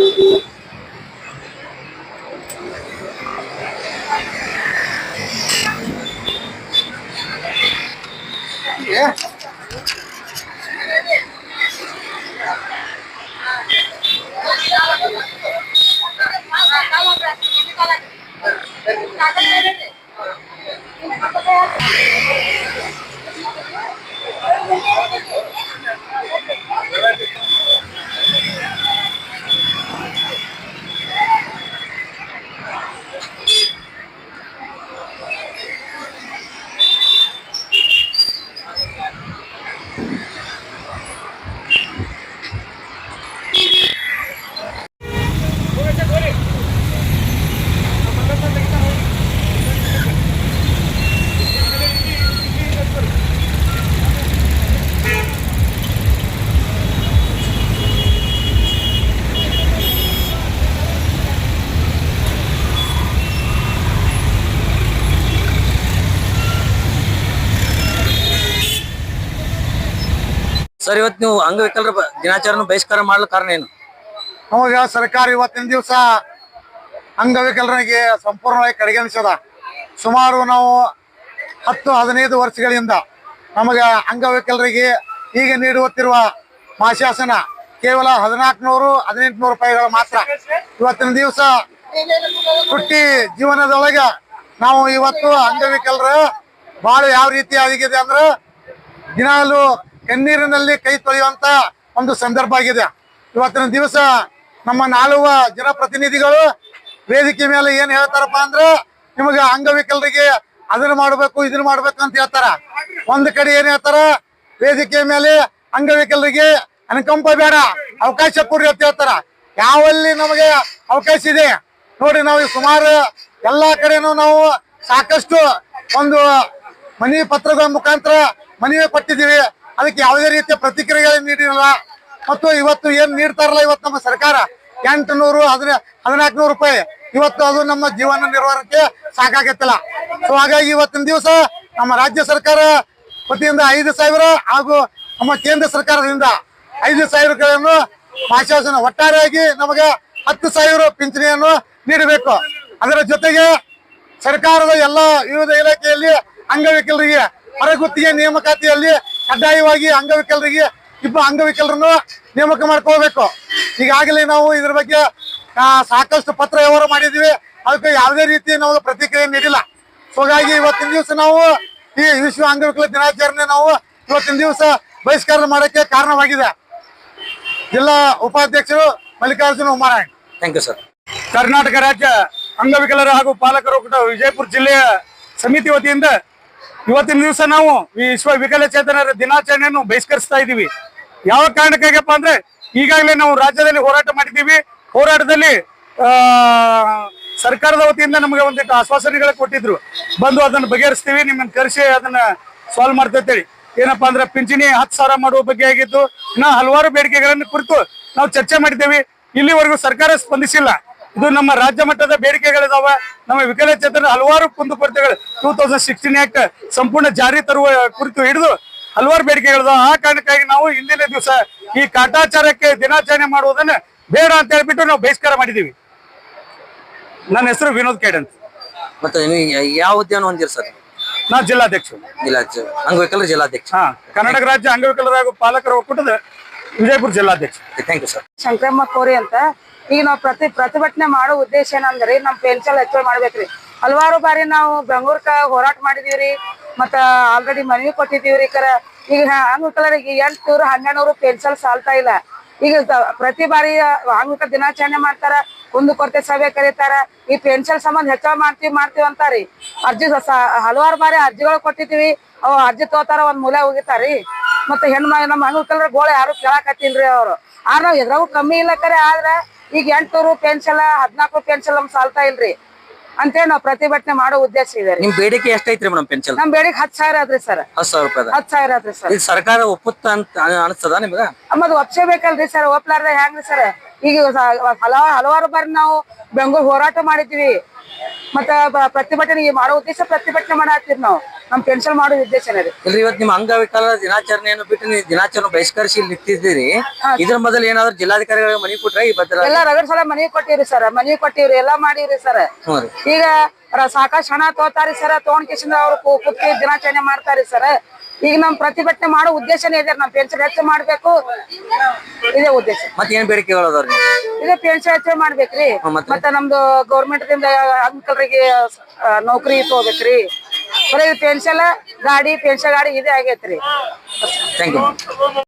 ಸ- ಸರ್ ಇವತ್ತು ನೀವು ಅಂಗವಿಕಲರ ದಿನಾಚರಣೆ ಬಹಿಷ್ಕಾರ ಮಾಡಲು ಕಾರಣ ಏನು? ಅವಾಗ ಸರ್ಕಾರ ಇವತ್ತಿನ ದಿವಸ ಅಂಗವಿಕಲರಿಗೆ ಸಂಪೂರ್ಣವಾಗಿ ಕಡೆಗಣಿಸದ ಸುಮಾರು ನಾವು ಹತ್ತು, ಹದಿನೈದು ವರ್ಷಗಳಿಂದ ನಮಗೆ ಅಂಗವಿಕಲರಿಗೆ ಈಗ ನೀಡುತ್ತಿರುವ ಮಾಶಾಸನ ಕೇವಲ ಹದಿನಾಲ್ಕುನೂರು, ಹದಿನೆಂಟುನೂರು ರೂಪಾಯಿಗಳು ಮಾತ್ರ. ಇವತ್ತಿನ ದಿವಸ ಹುಟ್ಟಿ ಜೀವನದೊಳಗೆ ನಾವು ಇವತ್ತು ಅಂಗವಿಕಲರು ಭಾಳ ಯಾವ ರೀತಿ ಆಗಿದೆ ಅಂದ್ರೆ ದಿನಾಲು ಕಣ್ಣೀರಿನಲ್ಲಿ ಕೈ ತೊಳೆಯುವಂತ ಒಂದು ಸಂದರ್ಭ ಆಗಿದೆ. ಇವತ್ತಿನ ದಿವಸ ನಮ್ಮ ನಾಳುವ ಜನಪ್ರತಿನಿಧಿಗಳು ವೇದಿಕೆ ಮೇಲೆ ಏನ್ ಹೇಳ್ತಾರಪ್ಪ ಅಂದ್ರೆ ನಿಮಗೆ ಅಂಗವಿಕಲರಿಗೆ ಅದನ್ನ ಮಾಡ್ಬೇಕು, ಇದನ್ನ ಮಾಡ್ಬೇಕು ಅಂತ ಹೇಳ್ತಾರ. ಒಂದ್ ಕಡೆ ಏನ್ ಹೇಳ್ತಾರ? ವೇದಿಕೆ ಮೇಲೆ ಅಂಗವಿಕಲರಿಗೆ ಅನುಕಂಪ ಬೇಡ, ಅವಕಾಶ ಕೊಡ್ರಿ ಅಂತ ಹೇಳ್ತಾರ. ಯಾವಲ್ಲಿ ನಮಗೆ ಅವಕಾಶ ಇದೆ? ನೋಡಿ ನಾವು ಸುಮಾರು ಎಲ್ಲಾ ಕಡೆನೂ ನಾವು ಸಾಕಷ್ಟು ಒಂದು ಮನವಿ ಪತ್ರಗಳ ಮುಖಾಂತರ ಮನವಿ ಕೊಟ್ಟಿದ್ದೀವಿ. ಅದಕ್ಕೆ ಯಾವುದೇ ರೀತಿಯ ಪ್ರತಿಕ್ರಿಯೆ ನೀಡಿರಲ್ಲ. ಮತ್ತು ಇವತ್ತು ಏನ್ ನೀಡ್ತಾರಲ್ಲ ಇವತ್ತು ನಮ್ಮ ಸರ್ಕಾರ? ಎಂಟು ನೂರು ಹದಿನ ಹದಿನಾಲ್ಕು ರೂಪಾಯಿ. ಇವತ್ತು ಅದು ನಮ್ಮ ಜೀವನ ನಿರ್ವಹಣಕ್ಕೆ ಸಾಕಾಗತ್ತಲ್ಲ. ಸೊ ಹಾಗಾಗಿ ಇವತ್ತಿನ ದಿವಸ ನಮ್ಮ ರಾಜ್ಯ ಸರ್ಕಾರ ವತಿಯಿಂದ ಐದು ಸಾವಿರ ಹಾಗೂ ನಮ್ಮ ಕೇಂದ್ರ ಸರ್ಕಾರದಿಂದ ಐದು ಸಾವಿರಗಳನ್ನು ಆಶ್ವಾಸನ ಒಟ್ಟಾರೆಯಾಗಿ ನಮಗೆ ಹತ್ತು ಸಾವಿರ ಪಿಂಚಣಿಯನ್ನು ನೀಡಬೇಕು. ಅದರ ಜೊತೆಗೆ ಸರ್ಕಾರದ ಎಲ್ಲ ವಿವಿಧ ಇಲಾಖೆಯಲ್ಲಿ ಅಂಗವಿಕಲರಿಗೆ ಹೊರಗುತ್ತಿಗೆ ನೇಮಕಾತಿಯಲ್ಲಿ ಕಡ್ಡಾಯವಾಗಿ ಅಂಗವಿಕಲರಿಗೆ ಇಬ್ಬರು ಅಂಗವಿಕಲರನ್ನು ನೇಮಕ ಮಾಡ್ಕೋಬೇಕು. ಈಗಾಗಲೇ ನಾವು ಇದ್ರ ಬಗ್ಗೆ ಸಾಕಷ್ಟು ಪತ್ರ ವ್ಯವಹಾರ ಮಾಡಿದೀವಿ ಅದಕ್ಕೆ ಯಾವುದೇ ರೀತಿ ನಾವು ಪ್ರತಿಕ್ರಿಯೆ ನೀಡಿಲ್ಲ. ಹಾಗಾಗಿ ಇವತ್ತಿನ ದಿವಸ ನಾವು ಈ ವಿಶ್ವ ಅಂಗವಿಕಲ ದಿನಾಚರಣೆ ನಾವು ಇವತ್ತಿನ ದಿವಸ ಬಹಿಷ್ಕಾರ ಮಾಡಕ್ಕೆ ಕಾರಣವಾಗಿದೆ. ಜಿಲ್ಲಾ ಉಪಾಧ್ಯಕ್ಷರು Mallikarjuna Umarayan. Thank you sir Karnataka ರಾಜ್ಯ ಅಂಗವಿಕಲರ ಹಾಗೂ ಪಾಲಕರ ಕೂಡ ವಿಜಯಪುರ ಜಿಲ್ಲೆಯ ಸಮಿತಿ ವತಿಯಿಂದ ಇವತ್ತಿನ ದಿವಸ ನಾವು ವಿಶ್ವ ವಿಕಲಚೇತನರ ದಿನಾಚರಣೆಯನ್ನು ಬಹಿಷ್ಕರಿಸ್ತಾ ಇದ್ದೀವಿ. ಯಾವ ಕಾರಣಕ್ಕಾಗಪ್ಪ ಅಂದ್ರೆ, ಈಗಾಗಲೇ ನಾವು ರಾಜ್ಯದಲ್ಲಿ ಹೋರಾಟ ಮಾಡಿದ್ದೀವಿ. ಹೋರಾಟದಲ್ಲಿ ಸರ್ಕಾರದ ವತಿಯಿಂದ ನಮಗೆ ಒಂದಿಷ್ಟು ಆಶ್ವಾಸನೆಗಳ ಕೊಟ್ಟಿದ್ರು. ಬಂದು ಅದನ್ನು ಬಗೆಹರಿಸ್ತೀವಿ, ನಿಮ್ಮನ್ನ ಕರೆಸಿ ಅದನ್ನ ಸಾಲ್ವ್ ಮಾಡ್ತೇಳಿ ಏನಪ್ಪಾ ಅಂದ್ರೆ, ಪಿಂಚಣಿ ಹತ್ತು ಸಾವಿರ ಮಾಡುವ ಬಗ್ಗೆ ಆಗಿತ್ತು ಇನ್ನ ಹಲವಾರು ಬೇಡಿಕೆಗಳನ್ನು ಕುರಿತು ನಾವು ಚರ್ಚೆ ಮಾಡಿದ್ದೇವೆ. ಇಲ್ಲಿವರೆಗೂ ಸರ್ಕಾರ ಸ್ಪಂದಿಸಿಲ್ಲ. ಇದು ನಮ್ಮ ರಾಜ್ಯ ಮಟ್ಟದ ಬೇಡಿಕೆಗಳಿದಾವ. ನಮ್ಮ ವಿಕಲಚೇತನ ಹಲವಾರು ಕುಂದುಕೊರತೆಗಳು ಟೂ ತೌಸಂಡ್ ಸಿಕ್ಸ್ಟೀನ್ ಆಕ್ಟ್ ಸಂಪೂರ್ಣ ಜಾರಿ ತರುವ ಕುರಿತು ಹಿಡಿದು ಹಲವಾರು ಬೇಡಿಕೆಗಳಿದಾವ. ಆ ಕಾರಣಕ್ಕಾಗಿ ನಾವು ಹಿಂದಿನ ದಿವಸ ಈ ಕಾಟಾಚಾರಕ್ಕೆ ದಿನಾಚರಣೆ ಮಾಡುವುದನ್ನ ಬೇಡ ಅಂತ ಹೇಳ್ಬಿಟ್ಟು ನಾವು ಬಹಿಷ್ಕಾರ ಮಾಡಿದೀವಿ ನನ್ನ ಹೆಸರು ವಿನೋದ್ ಕೇಡಂತ್ ಅಂತ. ಮತ್ತೆ ನೀವು ಯಾವ ಉದ್ಯಮ ಹೊಂದಿರಿ ಸರ್? ನಾ ಜಿಲ್ಲಾಧ್ಯಕ್ಷ ಅಂಗವಿಕಲ ಜಿಲ್ಲಾಧ್ಯಕ್ಷ ಹಾ ಕರ್ನಾಟಕ ರಾಜ್ಯ ಅಂಗವಿಕಲರ ಹಾಗೂ ಪಾಲಕರ ಒಕ್ಕೂಟದ ವಿಜಯಪುರ ಜಿಲ್ಲಾಧ್ಯಕ್ಷ ಥ್ಯಾಂಕ್ ಯು ಸರ್ ಶಂಕರಮ್ಮ ಕೋರಿ ಅಂತ. ಈಗ ನಾವು ಪ್ರತಿ ಪ್ರತಿಭಟನೆ ಮಾಡೋ ಉದ್ದೇಶ ಏನಂದ್ರೆ ನಮ್ ಪೆನ್ಷನ್ ಹೆಚ್ಚಳ ಮಾಡ್ಬೇಕ್ರಿ. ಹಲವಾರು ಬಾರಿ ನಾವು ಬೆಂಗಳೂರ್ಕ ಹೋರಾಟ ಮಾಡಿದೀವ್ರಿ, ಮತ್ತ ಆಲ್ರೆಡಿ ಮನವಿ ಕೊಟ್ಟಿದೀವ್ರಿ ಕರ. ಈಗ ಅಂಗವಿಕಲರಿಗೆ ಎಂಟು ನೂರು ಹನ್ನೆರಡು ನೂರು ಪೆನ್ಷನ್ ಸಾಲ್ತಾ ಇಲ್ಲ. ಈಗ ಪ್ರತಿ ಬಾರಿ ಅಂಗವಿಕಲ ದಿನಾಚರಣೆ ಮಾಡ್ತಾರ, ಕುಂದು ಕೊರತೆ ಸಭೆ ಕರೀತಾರ, ಈ ಪೆನ್ಷನ್ ಸಂಬಂಧ ಹೆಚ್ಚಳ ಮಾಡ್ತೀವಿ ಮಾಡ್ತೀವಿ ಅಂತಾರಿ. ಅರ್ಜಿ ಹಲವಾರು ಬಾರಿ ಅರ್ಜಿಗಳು ಕೊಟ್ಟಿದ್ದೀವಿ, ಅವ್ ಅರ್ಜಿ ತಗೋತಾರ ಒಂದ್ ಮೂಲೆ ಹೋಗಿತಾರಿ ಮತ್ತೆ ಹೆಣ್ಮ ನಮ್ಮ ಹೆಣ್ಮಕ್ಳ ಗೋಳ ಯಾರು ಕೇಳಾಕತ್ತಿಲ್ರಿ ಅವ್ರು. ಆದ್ರೆ ನಾವು ಎದ್ರಾಗೂ ಕಮ್ಮಿ ಇಲ್ಲ ಕರೆ, ಆದ್ರೆ ಈಗ ಎಂಟ್ನೂರು ಪೆನ್ಷನ್ ಹದ್ನಾಲ್ಕು ಪೆನ್ಷನ್ ನಮ್ ಸಾಲ್ತಾ ಇಲ್ರಿ. ಅಂತೇಳಿ ನಾವು ಪ್ರತಿಭಟನೆ ಮಾಡೋ ಉದ್ದೇಶ ಇದೆ ನಿಮ್ ಬೇಡಿಕೆ ಎಷ್ಟೈತ್ರಿ ಮೇಡಮ್ ಪೆನ್ಷನ್ ನಮ್ ಬೇಡಿಕೆ ಹತ್ ಸಾವಿರ ಆದ್ರಿ ಸರ್. ಹತ್ತು ಸಾವಿರ ರೂಪಾಯಿ ಹತ್ ಸಾವಿರ ಆದ್ರಿ ಸರ್. ಇದು ಸರ್ಕಾರ ಒಪ್ಪುತ್ತ ಅಂತ ಅನಿಸ್ತದ ನಿಮ್ಗ? ಮತ್ ಒಪ್ಸಬೇಕಲ್ರಿ ಸರ್. ಒಪ್ಲಾರ್ದ ಹೆಂಗ್ರಿ ಸರ್. ಈಗ ಹಲವ ಹಲವಾರು ಹಲವಾರು ಬಾರಿ ನಾವು ಬೆಂಗಳೂರು ಹೋರಾಟ ಮಾಡಿದ್ವಿ. ಮತ್ತ ಪ್ರತಿಭಟನೆ ಮಾಡೋ ಉದ್ದೇಶ ಪ್ರತಿಭಟನೆ ಮಾಡತ್ತೀವಿ ನಾವು. ನಮ್ ಪೆನ್ಶನ್ ಮಾಡೋ ಉದ್ದೇಶನೇ ರೀ. ಇಲ್ರಿ ಇವತ್ತು ನಿಮ್ಮ ಅಂಗವಿಕಲರ ದಿನಾಚರಣೆಯನ್ನು ಬಿಟ್ಟು ನೀವು ದಿನಾಚರಣೆ ಬಹಿಷ್ಕರಿಸಿ ಇಲ್ಲಿ ನಿಂತಿದ್ದೀರಿ. ಇದ್ರ ಮೊದಲು ಏನಾದ್ರು ಜಿಲ್ಲಾಧಿಕಾರಿಗಳಿಗೆ ಮನಿ ಕೊಟ್ರೆ ಈ ಬದಲ ಎಲ್ಲ ರಗಡ್ ಸಲ ಮನಿ ಕೊಟ್ಟಿವ್ರಿ ಸರ್ ಮನಿ ಕೊಟ್ಟಿವ್ರಿ ಎಲ್ಲಾ ಮಾಡಿವ್ರಿ ಸರ್. ಈಗ ಸಾಕಷ್ಟು ಹಣ ತೋತಾರಿ ಸರ್ ತಗೊಂಡ್ ಕಿಶನ್ ಅವ್ರು ಕು- ಕುತ್ತಿ ದಿನಾಚರಣೆ ಮಾಡ್ತಾರಿ ಸರ್. ಈಗ ನಮ್ ಪ್ರತಿಭಟನೆ ಮಾಡೋ ಉದ್ದೇಶನೇ ಇದೆ ನಮ್ ಪೆನ್ಷನ್ ಹೆಚ್ಚು ಮಾಡ್ಬೇಕು. ಇದೇ ಉದ್ದೇಶ. ಮತ್ತೆ ಏನ್ ಬೇಡಿಕೆಗಳು ಅದಾವ್ರಿ ಇದೇ ಪೆನ್ಷನ್ ಹೆಚ್ಚು ಮಾಡ್ಬೇಕ್ರಿ? ಮತ್ತೆ? ನಮ್ದು ಗೌರ್ಮೆಂಟ್ ದಿಂದ ಅಂಕಲ್ರಿಗೆ ನೌಕರಿ ತಗೋಬೇಕ್ರಿ. ಬರೀ ಪೆನ್ಷನ್ ಗಾಡಿ ಪೆನ್ಷನ್ ಗಾಡಿ ಇದೇ ಆಗೈತ್ರಿ. Thank you